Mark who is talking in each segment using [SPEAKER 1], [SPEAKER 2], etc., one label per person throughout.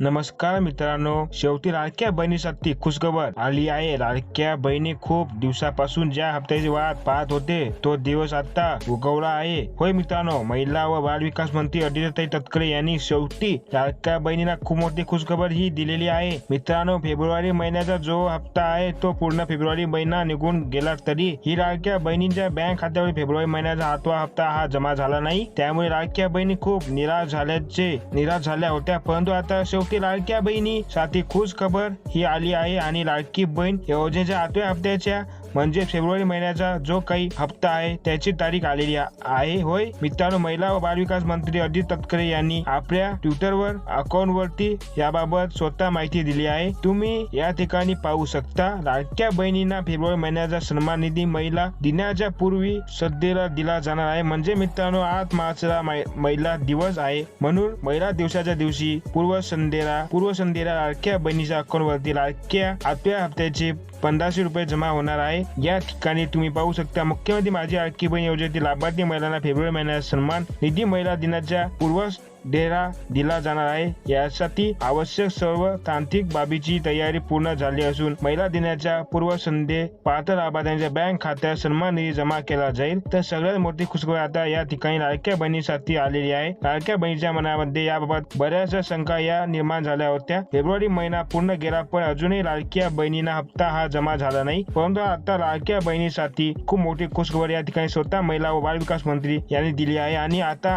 [SPEAKER 1] नमस्कार मित्रांनो शेवटी लाडक्या बहिणीसाठी खुशखबर आली आहे. लाडक्या बहिणी खूप दिवसापासून ज्या हप्त्याची वाट पाहत होते तो दिवस आता उगवला आहे. होय मित्रांनो महिला व बाल विकास मंत्री अदितीताई तटकरे यांनी शेवटी लाडक्या बहिणीला खूप मोठी खुशखबर ही दिलेली आहे. मित्रांनो फेब्रुवारी महिन्याचा जो हप्ता आहे तो पूर्ण फेब्रुवारी महिना निघून गेला तरी ही लाडक्या बहिणींच्या बँक खात्यावर फेब्रुवारी महिन्याचा आठवा हप्ता हा जमा झाला नाही. त्यामुळे लाडक्या बहिणी खूप निराश झाल्याचे निराश झाल्या होत्या. परंतु आता शेवटी लाडक्या बहिणी. साठी खुश खबर ही आली आहे आणि लाडकी बहीण योजनेच्या आठव्या हप्त्याच्या म्हणजे फेब्रुवारी महिन्याचा जो काही हप्ता आहे त्याची तारीख आलेली आहे होय. मित्रांनो महिला व बालविकास मंत्री अजित तटकरे यांनी आपल्या ट्विटरवर अकाउंटवरती याबाबत स्वतः माहिती दिली आहे. तुम्ही या ठिकाणी पाहू शकता लाडक्या बहिणींना फेब्रुवारी महिन्याचा सन्मान निधी महिला दिनाच्या पूर्वी सध्याला दिला जाणार आहे. म्हणजे मित्रांनो आज मार्चला मै- महिला दिवस आहे. म्हणून महिला दिवसाच्या दिवशी पूर्व संध्येला पूर्व संध्येला लाडक्या बहिणीच्या अकाउंटवरती लाडक्या आठव्या हप्त्याचे पंधराशे रुपये जमा होणार आहे. या ठिकाणी तुम्ही पाहू शकता मुख्यमंत्री माझी लाडकी बहीण योजनेतील लाभार्थी महिलांना फेब्रुवारी महिन्यात सन्मान निधी महिला दिनाच्या पूर्व डेरा दिला जाणार आहे. यासाठी आवश्यक सर्व तांत्रिक बाबीची तयारी पूर्ण झाली असून महिला दिनाच्या पूर्वसंध्ये पात्र लाभार्थ्यांच्या बँक खात्यात सन्मान निधी जमा केला जाईल. तर सगळ्यात मोठी खुशखबर आता या ठिकाणी लाडक्या बहिणीसाठी आलेली आहे. लाडक्या बहिणीच्या मनामध्ये याबाबत बऱ्याचशा शंका या निर्माण झाल्या होत्या. फेब्रुवारी महिना पूर्ण गेला पण अजूनही लाडक्या बहिणींना हप्ता हा जमा झाला नाही. परंतु आता लाडक्या बहिणीसाठी खूप मोठी खुशखबर या ठिकाणी स्वतः महिला व बाल विकास मंत्री यांनी दिली आहे. आणि आता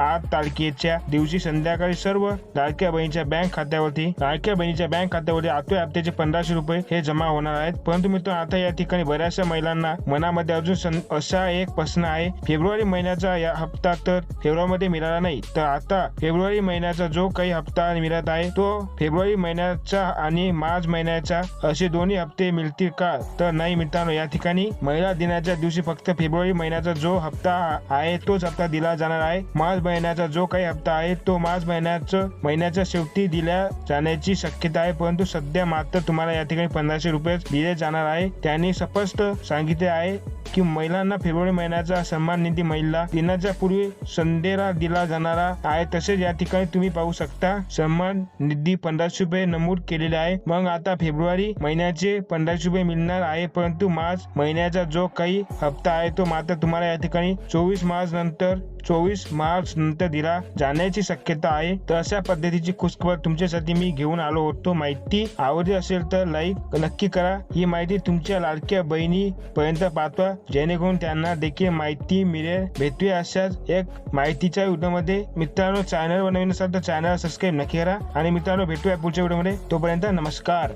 [SPEAKER 1] आठ तारखेच्या दिवशी संध्याकाळी सर्व लाडक्या बहिणीच्या बँक खात्यावरती लाडक्या बहिणीच्या बँक खात्यावरती आठव्या हप्त्याचे पंधराशे रुपये हे जमा होणार आहेत. परंतु मित्र आता या ठिकाणी बऱ्याचशा महिलांना मनामध्ये अजून असा एक प्रश्न आहे. फेब्रुवारी महिन्याचा या हप्ता तर फेब्रुवारीमध्ये मिळाला नाही. तर आता फेब्रुवारी महिन्याचा जो काही हप्ता मिळत आहे तो फेब्रुवारी महिन्याचा आणि मार्च महिन्याचा असे दोन्ही हप्ते मिळतील का? तर नाही मित्रांनो या ठिकाणी महिला दिनाच्या दिवशी फक्त फेब्रुवारी महिन्याचा जो हप्ता आहे तोच हप्ता दिला जाणार आहे. मार्च महिन्याचा जो काही हप्ता आहे तो मार्च महिन्याचं महिन्याच्या शेवटी दिल्या जाण्याची शक्यता आहे परंतु सध्या मात्र तुम्हाला या ठिकाणी पंधराशे रुपये दिले जाणार आहे. त्यांनी स्पष्ट सांगितले आहे की महिलांना फेब्रुवारी महिन्याचा सन्मान निधी महिला दिनाच्या पूर्वी संदेरा दिला जाणारा आहे. तसेच या ठिकाणी तुम्ही पाहू शकता सन्मान निधी पंधराशे रुपये नमूद केलेले आहे. मग आता फेब्रुवारी महिन्याचे पंधराशे रुपये मिळणार आहे परंतु मार्च महिन्याचा जो काही हप्ता आहे तो मात्र तुम्हाला या ठिकाणी चोवीस मार्च नंतर चोवीस मार्च नंतर दिला जाण्याची शक्यता आहे. तर अशा पद्धतीची खुशखबर तुमच्यासाठी मी घेऊन आलो होतो. माहिती आवडली असेल तर लाईक नक्की करा. ही माहिती तुमच्या लाडक्या बहिणी पर्यंत पाठवा. जेणेकरून त्यांना देखील माहिती मिळेल. भेटूया अशाच एक माहितीच्या व्हिडिओमध्ये. मित्रांनो चॅनल वर तर चॅनल सबस्क्राईब नक्की करा. आणि मित्रांनो भेटूया पुढच्या व्हिडिओमध्ये. तोपर्यंत नमस्कार.